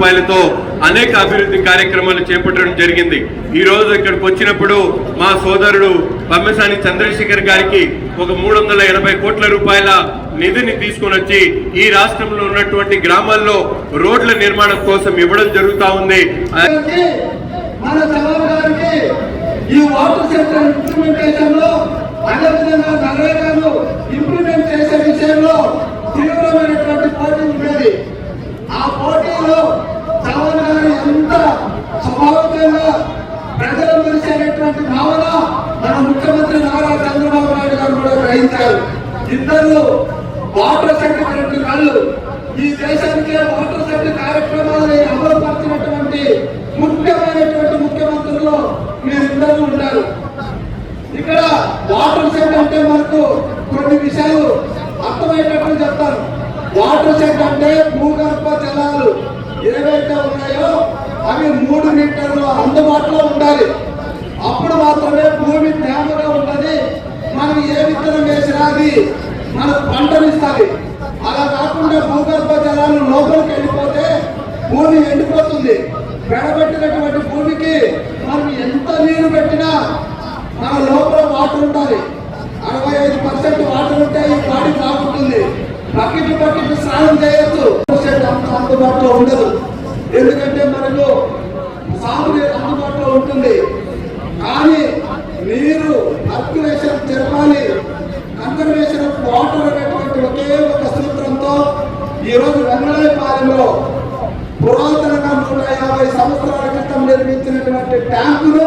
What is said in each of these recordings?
రూపాయలతో అనేక అభివృద్ధి కార్యక్రమాలు చేపట్టడం జరిగింది. ఈ రోజు ఇక్కడికి వచ్చినప్పుడు మా సోదరుడు పమ్మసాని చంద్రశేఖర్ గారికి ఒక మూడు వందల ఎనభై కోట్ల రూపాయల నిధిని తీసుకొని వచ్చి ఈ రాష్ట్రంలో ఉన్నటువంటి గ్రామాల్లో రోడ్ల నిర్మాణం కోసం ఇవ్వడం జరుగుతా ఉంది. ఈ వాటర్ సెక్టర్ ఇంప్లిమెంటేషన్లో ఇద్దరు వాటర్ సెక్రటరీ కళ్ళు. ఈ దేశానికి వాటర్ సెట్ కార్యక్రమాలని అమలుపరిచినటువంటి ముఖ్యమైనటువంటి ముఖ్యమంత్రులు మీరిద్దరు ఉంటారు. ఇక్కడ వాటర్ సెట్ అంటే మనకు కొన్ని విషయాలు అర్థమయ్యేటట్లు చెప్తాను వాటర్ సెట్ అంటే భూగర్భ జలాలు ఏవైతే ఉన్నాయో అవి మూడు మీటర్లు అందుబాటులో ఉండాలి. అప్పుడు మాత్రమే భూమి తేమగా ఉంటది మనం ఏ విత్తనం వేసినా అది మనకు పంటనిస్తుంది అలా కాకుండా భూగర్భ జలాలు లోపలికి వెళ్ళిపోతే భూమి ఎండిపోతుంది. పెడబెట్టినటువంటి భూమికి మనం ఎంత నీరు పెట్టినా మన లోపల వాటర్ ఉండాలి. అరవై ఐదు పర్సెంట్ వాటర్ ఉంటే ఈ బాడీ బాగుంటుంది బకెట్ బకెట్ స్నానం చేయొచ్చు పర్సెంట్ అంత అందుబాటులో ఉండదు. ఎందుకంటే మనకు సాగునీరు అందుబాటులో ఉంటుంది కానీ నీరు అర్కులేషన్ జరపాలి కన్జర్వేషన్ ఆఫ్ వాటర్ అనేటువంటి ఒకే ఒక సూత్రంతో ఈరోజు వెంగళాయపాలెంలో పురాతనంగా నూట యాభై సంవత్సరాల క్రితం నిర్మించినటువంటి ట్యాంకులు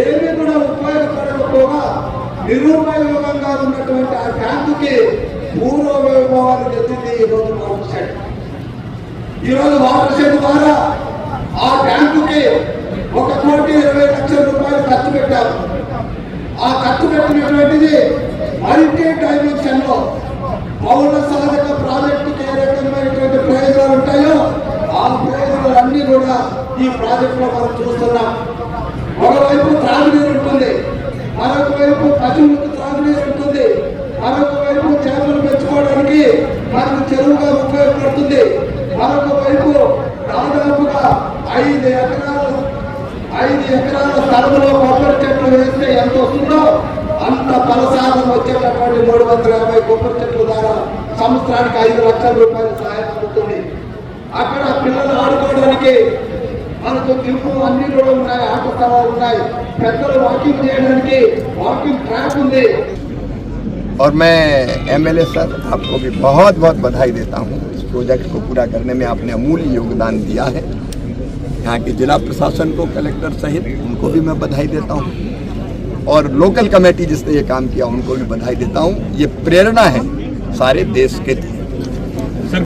ఏమి కూడా ఉపయోగపడకపోగా నిరుపయోగంగా ఉన్నటువంటి ఆ ట్యాంకుకి పూర్వ వైభవాన్ని తెచ్చింది ఈరోజు వాటర్ షెడ్. ఈరోజు వాటర్ షెడ్ ద్వారా ఆ ట్యాంకుకి ఒక కోటి ఇరవై లక్షల రూపాయలు ఖర్చు పెట్టారు ఆ ఖర్చు పెట్టినటువంటిది మల్టీ డైమెన్షన్లో పౌర సాధక ప్రాజెక్ట్ ఏ రకమైనటువంటి ప్రయోజనాలు ఉంటాయో ఆ ప్రయోజనాలు అన్ని కూడా ఈ ప్రాజెక్ట్లో మనం చూస్తున్నాం ఒకవైపు త్రాగునీరు ఉంటుంది మరొక వైపు పశువులకు త్రాగునీరు ఉంటుంది మరొక వైపు చేపలు పెంచుకోవడానికి మనకు చెరువుగా ఉపయోగపడుతుంది. మరొక వైపు దాదాపుగా ఐదు ఎకరాలు ఐదు ఎకరాల స్థలంలో కొబ్బరి చెట్లు వేస్తే ఎంత వస్తుందో అంత ఫలసాధం వచ్చేటటువంటి మూడు వందల యాభై కొబ్బరి చెట్ల ద్వారా సంవత్సరానికి ఐదు లక్షల రూపాయల సహాయం అందుతుంది. అక్కడ పిల్లలు ఆడుకోవడానికి మనకు జిమ్ అన్ని కూడా ఉన్నాయి ఆట స్థలాలు ఉన్నాయి. పెద్దలు వాకింగ్ చేయడానికి వాకింగ్ ట్రాక్ ఉంది. और मैं एमएलए सर आपको भी बहुत बहुत बधाई देता हूँ। इस प्रोजेक्ट को पूरा करने में आपने अमूल्य योगदान दिया है। यहाँ के जिला प्रशासन को, कलेक्टर सहित उनको भी मैं बधाई देता हूँ। और लोकल कमेटी जिसने ये काम किया, उनको भी बधाई देता हूँ। ये प्रेरणा है सारे देश के लिए।